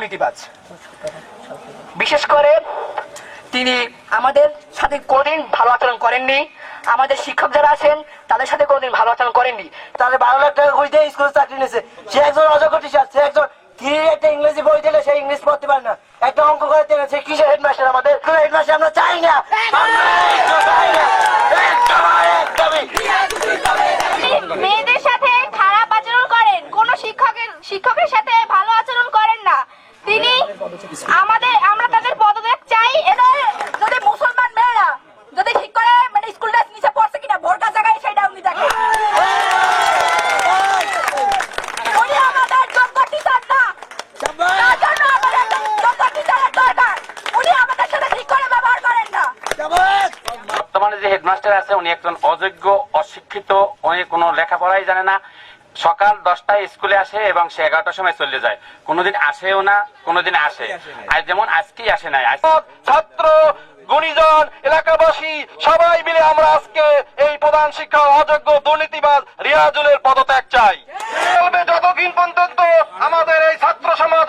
দুর্নীতিবাজ বিশেষ করে তিনি আমাদের সাথে কোনোদিন ভালো আচরণ করেননি। আমাদের শিক্ষক যারা আছেন, তাদের সাথে কোনোদিন ভালো আচরণ করেননি। তাদের বারো লাখ টাকা ঘুষ দিয়ে স্কুলে চাকরি নিয়েছে। সে একজন অযোগ্য টিচার সে একজন থ্রি একটা ইংরেজি বই দিলে সে ইংলিশ পড়তে পারে না। একটা অঙ্ক করে দিলে সে কিসের হেডমাস্টার আমাদের? হেডমাস্টার আমরা চাই না আমরা একটু চাই না একদম একদমই মেয়েদের সাথে খারাপ আচরণ করেন কোন শিক্ষকের শিক্ষকের সাথে ভালো আচরণ করেন না আমাদের আমরা তাদের পদত্যাগ চাই। এদের যদি মুসলমান মেয়েরা যদি ঠিক করে মানে স্কুল ড্রেস নিচে পড়ছে কিনা ভোরকা জায়গায় সেটা উনি না। বর্তমানে যে হেডমাস্টার আছে উনি একজন অযোগ্য অশিক্ষিত উনি কোনো লেখাপড়াই জানে না। সকাল দশটায় স্কুলে আসে এবং সে এগারোটার সময় চলে যায়। কোনোদিন আসেও না কোনোদিন আসে। আর যেমন আজকেই আসে নাই। ছাত্র গুণীজন এলাকাবাসী সবাই মিলে আমরা আজকে এই প্রধান শিক্ষা অযোগ্য দুর্নীতিবাজ রিয়াজুলের পদত্যাগ চাই। চলবে যতদিন পর্যন্ত আমাদের এই ছাত্র সমাজ